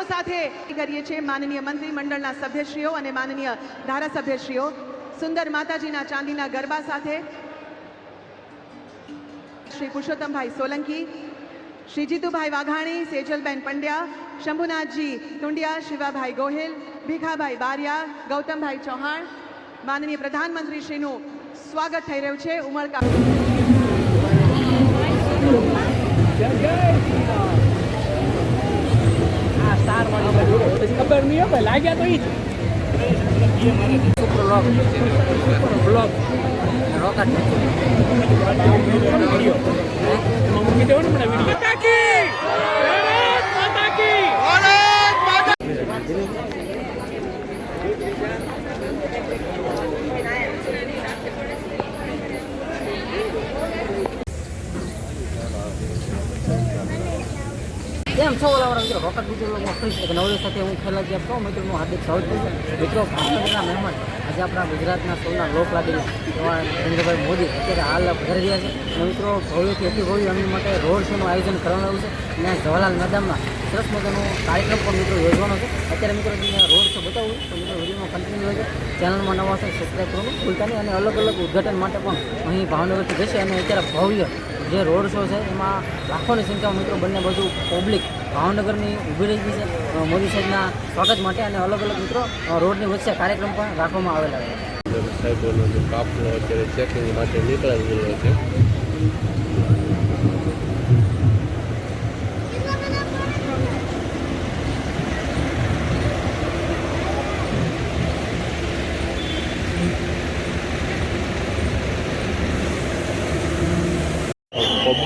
તાળીઓ સાથે કરીએ છીએ માનનીય મંત્રી મંડળના સભ્યશ્રીઓ અને માનનીય ધારાસભ્યશ્રીઓ. સુંદર માતાજીના ચાંદીના ગરબા સાથે શ્રી પુરુષોત્તમભાઈ સોલંકી, શ્રી જીતુભાઈ વાઘાણી, સેજલબેન પંડ્યા, શંભુનાથજી ટુંડિયા, શિવાભાઈ ગોહિલ, ભીખાભાઈ બારિયા, ગૌતમભાઈ ચૌહાણ, માનનીય પ્રધાનમંત્રી શ્રીનું સ્વાગત થઈ રહ્યું છે ઉમળકા ખબર નહીં હોય લાગ્યા તો ઈ બ્લોગ મૂકી દેવાનું મને વીડિયો માતા કી ભારત માતા કી કેમ છો ઓલા વાળા મિત્રો રોકટ બીજો લોકો ફ્રી છે નવરી સાથે હું ખેલા જે આપતો મિત્રોનું હાર્દિક સ્વાગત મિત્રો, ભાવનગરના મહેમાન આજે આપણા ગુજરાતના સૌના લોક લાગેલા એવા નરેન્દ્રભાઈ મોદી અત્યારે હાલ ઘરે રહ્યા છે. અને મિત્રો, ભવ્યથી અતિ ભવ્ય એમની માટે રોડ શોનું આયોજન કરવામાં આવ્યું છે. અને જવાહરલાલ મેદાનમાં સરસ મજાનો કાર્યક્રમ પણ મિત્રો યોજવાનો છે. અત્યારે મિત્રો તમને રોડ શો બતાવું તો મિત્રો વિડીયોમાં કન્ટિન્યુ રહેજો ચેનલમાં નવા છે સબસ્ક્રાઈબ કરવાનું ભૂલતા નહીં. અને અલગ અલગ ઉદઘાટન માટે પણ અહીં ભાવનગરથી જશે. અને અત્યારે ભવ્ય જે રોડ શો છે, એમાં લાખોની સંખ્યામાં મિત્રો બંને બાજુ પબ્લિક ભાવનગરની ઊભી રહી છે. મોદી સાહેબના સ્વાગત માટે અને અલગ અલગ મિત્રો રોડની વચ્ચે કાર્યક્રમ પણ રાખવામાં આવેલા છે. સાહેબોનો જે કાફલો માટે ગયેલો છે.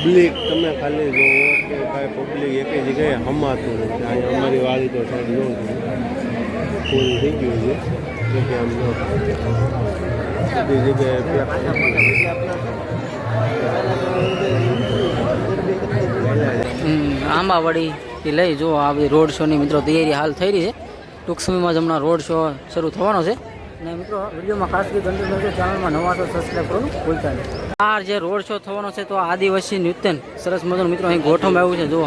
પબ્લિક, તમે ખાલી જોવો કે કાંઈ પબ્લિક એકે જગ્યાએ હમાતું નથી. અહીંયા અમારી વાળી તો સાહેબ ન ફૂલ થઈ ગયું છે. જગ્યાએ આંબાવાડીથી લઈ જો, આ બધી રોડ શોની મિત્રો તૈયારી હાલ થઈ રહી છે. ટૂંક સમયમાં જ હમણાં રોડ શો શરૂ થવાનો છે. અને મિત્રો, વિડીયોમાં ખાસ કરી ચેનલમાં નવા તો સબસ્ક્રાઈબ કરવાનું ભૂલતા નહીં. આ જે રોડ શો થવાનો છે તો આદિવાસી નૃત્યન. સરસ મજાનું મિત્રો અહીં ગોઠવવામાં આવ્યું છે, જુઓ.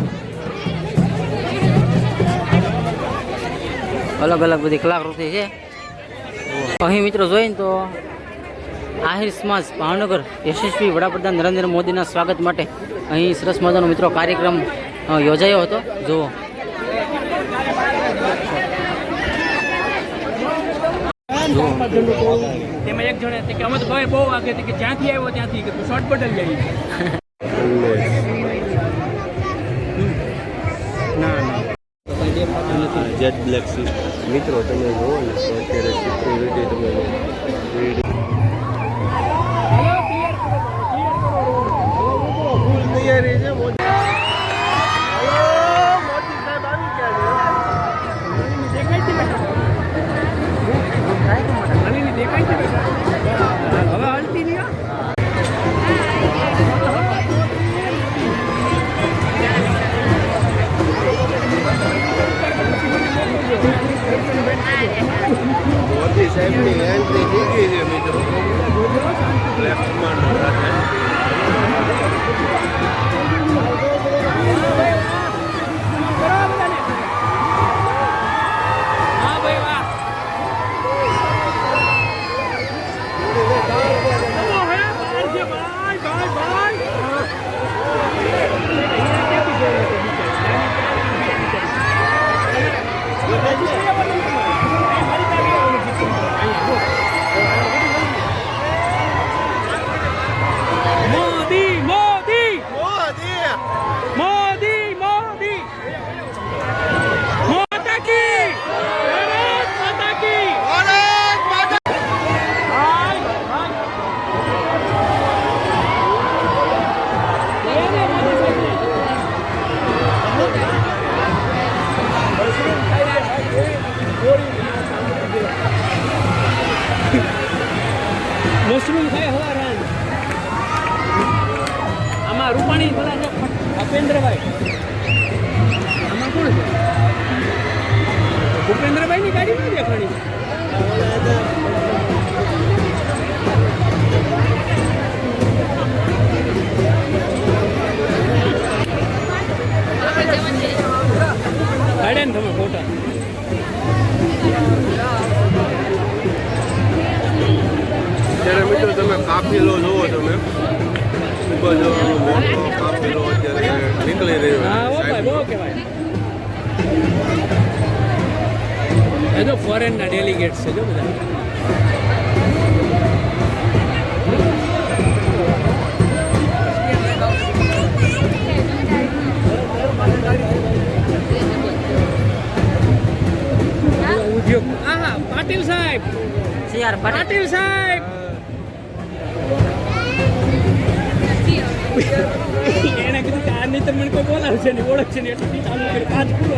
અલગ અલગ બધી કલાકૃતિ છે. અહીં મિત્રો જોઈને તો આહિર સમાજ ભાવનગર યશસ્વી વડાપ્રધાન નરેન્દ્ર મોદીના સ્વાગત માટે અહીં સરસ મજાનો મિત્રો કાર્યક્રમ યોજાયો હતો. જુઓ. તેમાં એક જણે કે અમે તો ભાઈ બહુ વાગે કે જ્યાંથી આવ્યો ત્યાંથી કે તું શોર્ટ બદલ જઈએ જેટ બ્લેક મિત્રો તમે જુઓ ને અત્યારે તમે ભૂપેન્દ્રભાઈ. આમાં કોણ છે? ભૂપેન્દ્રભાઈની ગાડી ક્યાં તમે ફોટા. ત્યારે મિત્રો તમે કાફી લો જુઓ તમે. ફોટા જો મોટો કાફેલો અત્યારે. નીકળી રહ્યો છે ભાઈ બહુ કહેવાય એ તો ફોરેનના ડેલિગેટ છે જો બધા. ઉદ્યોગ. હા હા પાટીલ સાહેબ. સી આર પાટીલ સાહેબ. કોઈ ઓળખ ઓળખશે ને એટલે કરી પાંચ પૂરો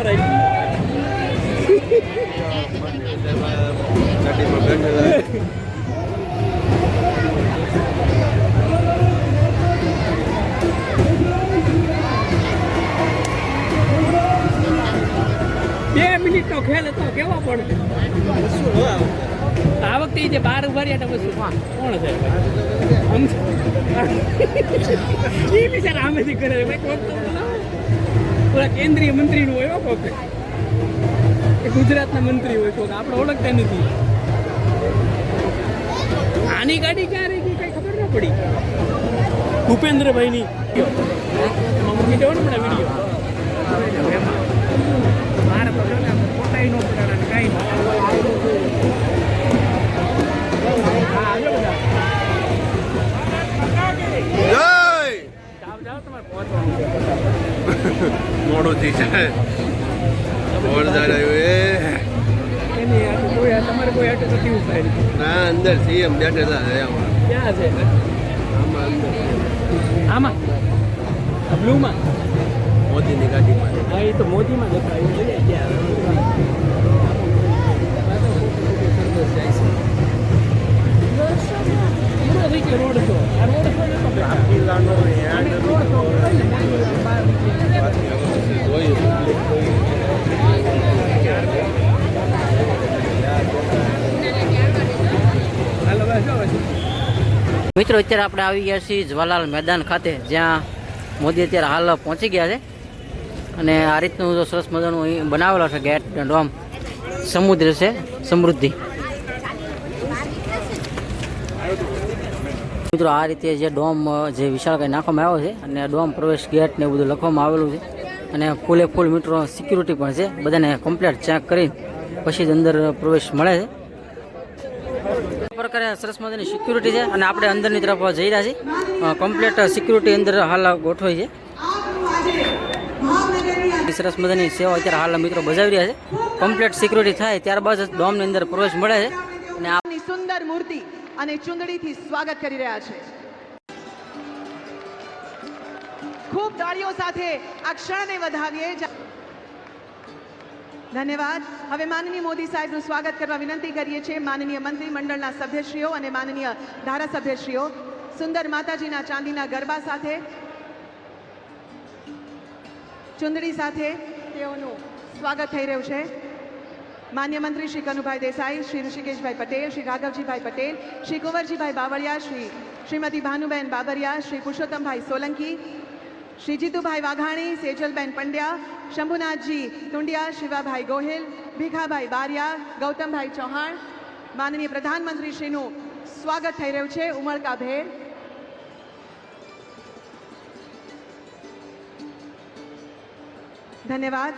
બે મિનિટનો ખેલ હતો, કેવો પડે? આ વખતે જે બાર ઊભા રહ્યા હતા, પછી કોણ? કોણ છે આમ ઈ બિચારા આમેથી કરે છે ભાઈ કોક તો બોલાવો. ઓલા કેન્દ્રીય મંત્રીનું હોય કોક. એ ગુજરાતના મંત્રી હોય કોક. આપણે ઓળખતા નથી. આની ગાડી ક્યાં રહી ગઈ કઈ ખબર ન પડી. ભૂપેન્દ્રભાઈની. મૂકી દેવો ને પણ વીડિયો. મારે તો જો ને ફોટા નો પડાડે ને. કાંઈ અંદર સીએમ બેઠેલા ક્યાં છે? આમાં બ્લુમાં? મોદીની ગાડીમાં. હા એ તો મોદીમાં દેખાય. ગયો રોડ તો આ રોડ તો રોડ તો મિત્રો, અત્યારે આપણે આવી ગયા છીએ જવાલાલ મેદાન ખાતે, જ્યાં મોદી અત્યારે હાલ પહોંચી ગયા છે. અને આ રીતનું જો સરસ મજાનું અહીં બનાવેલો છે ગેટ ડોમ, સમુદ્ર છે, સમૃદ્ધિ. મિત્રો, આ રીતે જે ડોમ, જે વિશાળ કંઈ નાખવામાં આવ્યો છે અને ડોમ પ્રવેશ ગેટ ને બધું લખવામાં આવેલું છે. અને ફૂલે ફૂલ મિત્રો સિક્યુરિટી પણ છે. બધાને કમ્પ્લીટ ચેક કરી પછી જ અંદર પ્રવેશ મળે છે. પ્રકારે સરસ મજાની સિક્યુરિટી છે અને આપણે અંદરની તરફ જઈ રહ્યા છીએ. કમ્પ્લીટ સિક્યુરિટી અંદર હાલ ગોઠવાઈ છે. સરસ મજાની સેવા અત્યારે હાલ મિત્રો બજાવી રહ્યા છે. કમ્પ્લીટ સિક્યુરિટી થાય ત્યારબાદ ડોમની અંદર પ્રવેશ મળે છે. અને આપની સુંદર મૂર્તિ અને ચુંદડીથી સ્વાગત કરી રહ્યા છે. ખૂબ તાળીઓ સાથે આ ક્ષણને વધાવીએ ધન્યવાદ. હવે માનનીય મોદી સાહેબનું સ્વાગત કરવા વિનંતી કરીએ છીએ માનનીય મંત્રી મંડળના સભ્યશ્રીઓ અને માનનીય ધારાસભ્યશ્રીઓ. સુંદર માતાજીના ચાંદીના ગરબા સાથે, ચુંદડી સાથે તેઓનું સ્વાગત થઈ રહ્યું છે. માન્ય મંત્રી શ્રી કનુભાઈ દેસાઈ, શ્રી ઋષિકેશભાઈ પટેલ, શ્રી રાઘવજીભાઈ પટેલ, શ્રી કુંવરજીભાઈ બાવળિયા, શ્રી શ્રીમતી ભાનુબેન બાબરિયા, શ્રી પુરુષોત્તમભાઈ સોલંકી શ્રી જીતુભાઈ વાઘાણી, સેજલબેન પંડ્યા, શંભુનાથજી તુંડિયા શિવાભાઈ ગોહિલ, ભીખાભાઈ બારિયા, ગૌતમભાઈ ચૌહાણ. માનનીય પ્રધાનમંત્રી શ્રીનું સ્વાગત થઈ રહ્યું છે ઉમળકાભેર ધન્યવાદ.